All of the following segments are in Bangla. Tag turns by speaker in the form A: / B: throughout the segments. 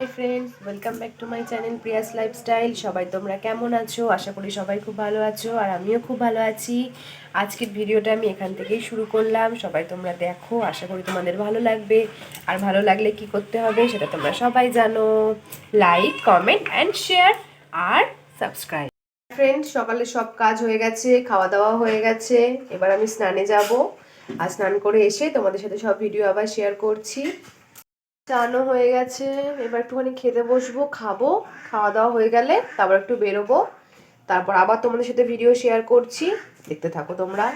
A: Hi friends welcome back to my channel Priya's lifestyle সবাই তোমরা কেমন আছো? আশা করি সবাই খুব ভালো আছো আর আমিও খুব ভালো আছি। আজকের ভিডিওটা আমি এখান থেকেই শুরু করলাম। সবাই তোমরা দেখো, আশা করি তোমাদের ভালো লাগবে। আর ভালো লাগলে কি করতে হবে সেটা তোমরা সবাই জানো। লাইক কমেন্ট অ্যান্ড শেয়ার আর সাবস্ক্রাইব ফ্রেন্ডস সকালে সব কাজ হয়ে গেছে খাওয়া দাওয়া হয়ে গেছে। এবার আমি স্নানে যাব। আর স্নান করে এসে তোমাদের সাথে সব ভিডিও আবার শেয়ার করছি। চানও হয়ে গেছে। এবার একটুখানি খেতে বসবো, খাব, খাওয়া দাওয়া হয়ে গেলে তারপর একটু বেরোবো। তারপর আবার তোমাদের সাথে ভিডিও শেয়ার করছি। দেখতে থাকো তোমরা।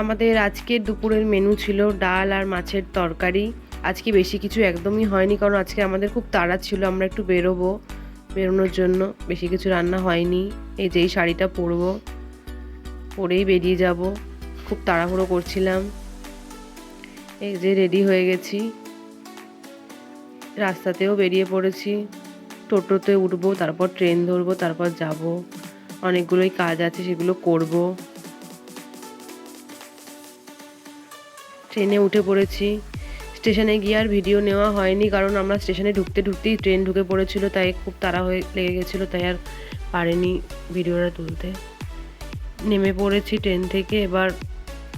A: আমাদের আজকের দুপুরের মেনু ছিল ডাল আর মাছের তরকারি। আজকে বেশি কিছু একদমই হয়নি, কারণ আজকে আমাদের খুব তাড়া ছিল, আমরা একটু বেরোবো। বেরোনোর জন্য বেশি কিছু রান্না হয়নি। এই যেই শাড়িটা পরবো, পরেই বেরিয়ে যাব। খুব তাড়াহুড়ো করছিলাম। এই যে রেডি হয়ে গেছি। রাস্তাতেও বেরিয়ে পড়েছি। টোটোতে উঠবো, তারপর ট্রেন ধরবো, তারপর যাব। অনেকগুলোই কাজ আছে, সেগুলো করব। ট্রেনে উঠে পড়েছি। স্টেশনে গিয়ে আর ভিডিও নেওয়া হয়নি, কারণ আমরা স্টেশনে ঢুকতে ঢুকতেই ট্রেন ঢুকে পড়েছিল, তাই খুব তাড়া হয়ে লেগে গেছিল, তাই আর পারেনি ভিডিওটা তুলতে। নেমে পড়েছি ট্রেন থেকে, এবার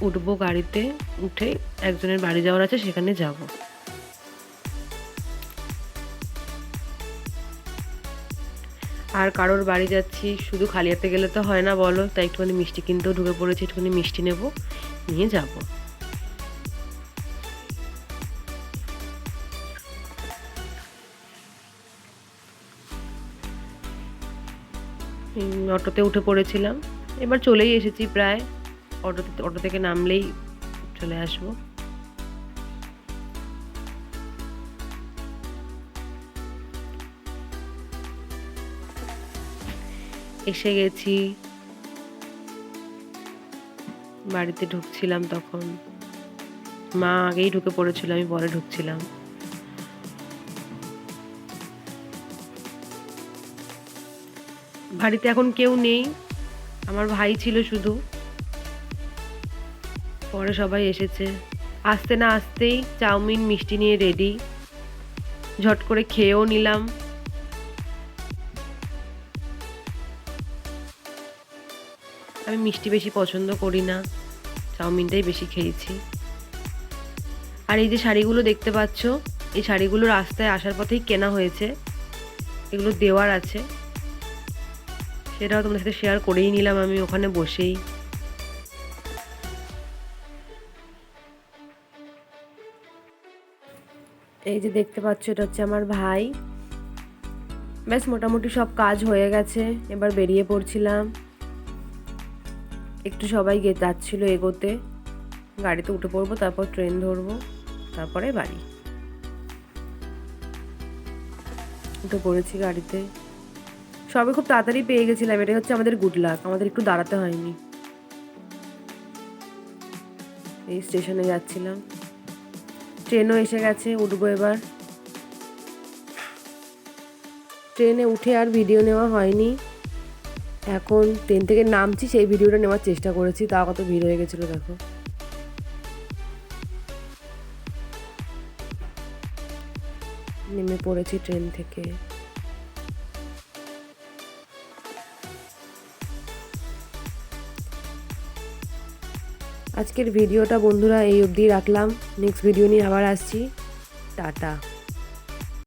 A: উঠবো গাড়িতে, উঠে একজনের বাড়ি যাওয়ার আছে, সেখানে যাব। আর কারোর বাড়ি যাচ্ছি, শুধু খালি হাতে গেলে তো হয় না বলো? তাই একটুখানি মিষ্টি কিনতেও ঢুকে পড়েছি, একটুখানি মিষ্টি নেব, নিয়ে যাব। অটোতে উঠে পড়েছিলাম। এবার চলেই এসেছি প্রায়। অটোতে, অটো থেকে নামলেই চলে আসব। এসে গেছি। বাড়িতে ঢুকছিলাম তখন। মা আগেই ঢুকে পড়েছিল, আমি পরে ঢুকছিলাম। বাড়িতে এখন কেউ নেই, আমার ভাই ছিল শুধু। পরে সবাই এসেছে। আসতে না আসতেই চাউমিন, মিষ্টি নিয়ে রেডি ঝট করে খেয়েও নিলাম। আমি মিষ্টি বেশি পছন্দ করি না। চাউমিনটাই বেশি খেয়েছি। আর এই যে শাড়িগুলো দেখতে পাচ্ছ, এই শাড়িগুলো রাস্তায় আসার পথেই কেনা হয়েছে। এগুলো দেওয়ার আছে। সেটাও তোমাদের সাথে শেয়ার করেই নিলাম আমি ওখানে বসেই। এই যে দেখতে পাচ্ছ, এটা হচ্ছে আমার ভাই। ব্যাস, মোটামুটি সব কাজ হয়ে গেছে। এবার বেরিয়ে পড়ছিলাম। একটু সবাই যাচ্ছিল এগোতে। গাড়িতে উঠে পড়ব, তারপর ট্রেন ধরবো, তারপরে বাড়ি। উঠে পড়েছি গাড়িতে। সবে খুব তাড়াতাড়ি পেয়ে গেছিলাম, এটাই হচ্ছে আমাদের গুড লাক আমাদের একটু দাঁড়াতে হয়নি। এই স্টেশনে যাচ্ছিলাম। ট্রেনও এসে গেছে, উঠবো এবার। ট্রেনে উঠে আর ভিডিও নেওয়া হয়নি। এখন ট্রেন থেকে নামছি, সেই ভিডিওটা নেওয়ার চেষ্টা করেছি, তা কত ভিড় হয়ে গেছিল দেখো। নেমে পড়েছি ট্রেন থেকে। আজকের ভিডিওটা বন্ধুরা এই অবধি রাখলাম, নেক্সট ভিডিও নিয়ে আবার আসছি। টাটা।